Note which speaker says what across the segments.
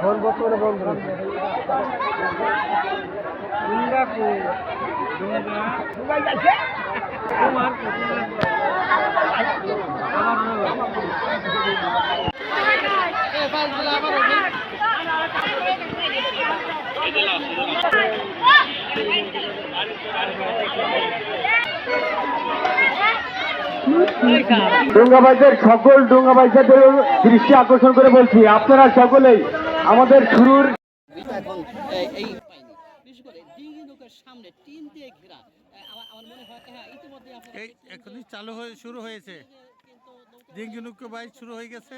Speaker 1: Phone বন্ধ Singapore Dubai যাচ্ছে তোমার ডোঙ্গাবাইদের সকল ডোঙ্গাবাইজাদের দৃষ্টি আকর্ষণ করে বলছি আপনারা সকলেই আমাদের শুরুর
Speaker 2: এই- ডিঙ্গি মনে হয় হ্যাঁ ইতিমধ্যে আপনারা
Speaker 3: এই এখনই চালু হয়ে শুরু হয়েছে।
Speaker 2: কিন্তু নৌকা
Speaker 3: বাইক শুরু হয়ে গেছে।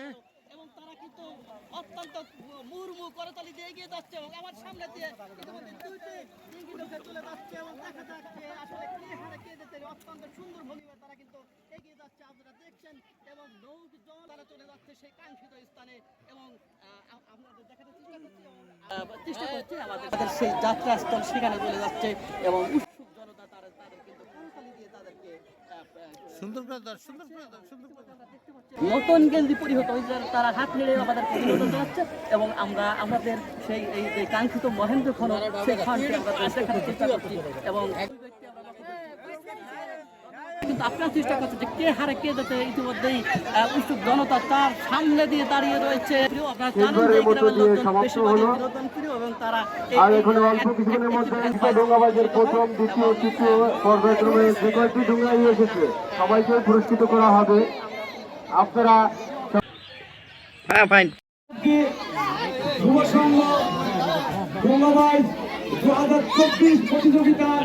Speaker 2: এবং তারা কিন্তু অত্যন্ত মুরমু করতালি দিয়ে এগিয়ে যাচ্ছে এবং আমার সামনে দিয়ে ইতিমধ্যে দুইটি ডিঙ্গি নৌকা চলে যাচ্ছে এবং দেখা যাচ্ছে আসলে কে হারে কে যেতে অত্যন্ত সুন্দর ভঙ্গিমে তারা কিন্তু এগিয়ে যাচ্ছে আপনারা দেখছেন এবং নৌজন তারা চলে যাচ্ছে সেই কাঙ্ক্ষিত স্থানে এবং আপনাদের দেখাতে চেষ্টা করছি চেষ্টা করছি আমাদের সেই যাত্রাস্থল সেখানে চলে যাচ্ছে এবং উৎসুক জনতা তারা তাদের কিন্তু করতালি দিয়ে তাদেরকে আহ, আহ,
Speaker 3: সুন্দর সুন্দর সুন্দর
Speaker 2: নতুন গেঞ্জি পরিহত হয়েছে তারা হাত নেড়ে আমাদের বিনোদন জানাচ্ছে এবং আমরা আমাদের সেই এই যে কাঙ্ক্ষিত মহেন্দ্র খন সেই খনটি আমরা দেখার চেষ্টা করছি এবং কিন্তু আপনার চেষ্টা করছে যে কে হারে কে যেতে ইতিমধ্যেই উৎসুক জনতা তার সামনে দিয়ে দাঁড়িয়ে রয়েছে। প্রিয় জানেন যে গ্রামের লোকজন বেশিরভাগই বিনোদন প্রিয় এবং তারা
Speaker 1: আর এখানে অল্প কিছুক্ষণের মধ্যে ডোঙ্গাবাইদের প্রথম দ্বিতীয় তৃতীয় পর্যায়ক্রমে যে কয়েকটি ডোঙ্গাই এসেছে সবাইকে পুরস্কৃত করা হবে। আপনারা
Speaker 4: যুবসংঘ গঙ্গাবাইজ দু হাজার চব্বিশ প্রতিযোগিতার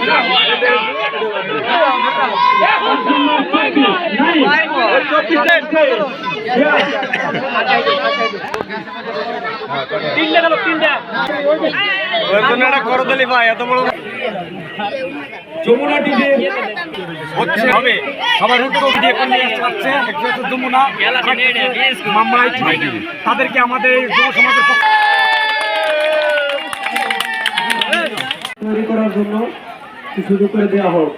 Speaker 4: অনুরোধ করছি। শুনেন, যমুনা টিভি। হচ্ছে হবে। সবার উদ্যোগ দিয়ে আসছে যমুনা তাদেরকে আমাদের যুব সমাজের তৈরি করার জন্য সুযোগ করে দেওয়া হোক।